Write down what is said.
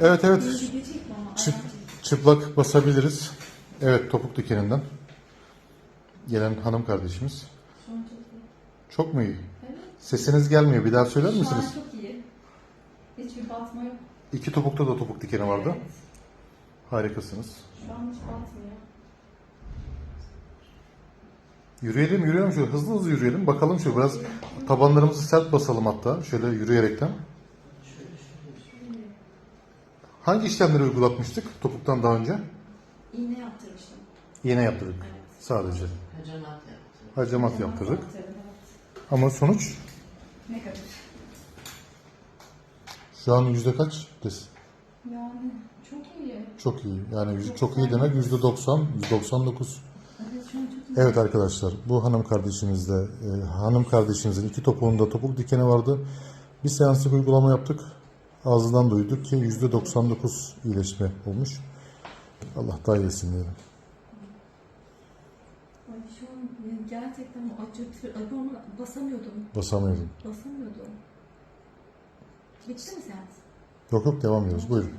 Evet evet. Çıp, çıplak basabiliriz. Evet topuk dikeninden. Gelen hanım kardeşimiz. An çok mu iyi? Evet. Sesiniz gelmiyor. Bir daha söyler Şu an misiniz? çok iyi. Hiçbir batma yok. İki topukta da topuk dikeni vardı. Evet. Harikasınız. Şu an hiç batmıyor. Yürüyelim yürüyelim şöyle hızlı hızlı yürüyelim. Bakalım şöyle biraz tabanlarımızı sert basalım hatta. Şöyle yürüyerekten. Hangi işlemleri uygulatmıştık topuktan daha önce? İğne yaptırmıştım. Yine yaptırdık. Evet. sadece. Hacamat yaptı. Hacamat yaptırdık. Ama sonuç Negatif. şu an yüzde kaç? Des- Yani çok iyi. Çok iyi. Yani yüz- çok iyi demek yüzde 90, 99. Evet şu an çok iyi. Evet arkadaşlar bu hanım kardeşimizde e, hanım kardeşimizin iki topuğunda topuk dikeni vardı. Bir seanslık uygulama yaptık. Ağzından duyduk ki yüzde 99 iyileşme olmuş. Allah daha iyisin diyelim. Ay şu an yani gerçekten acıtır. Ay normal basamıyordum. Basamıyordum. Basamıyordum. Bitti mi seans? Yok yok devam ediyoruz. Buyurun.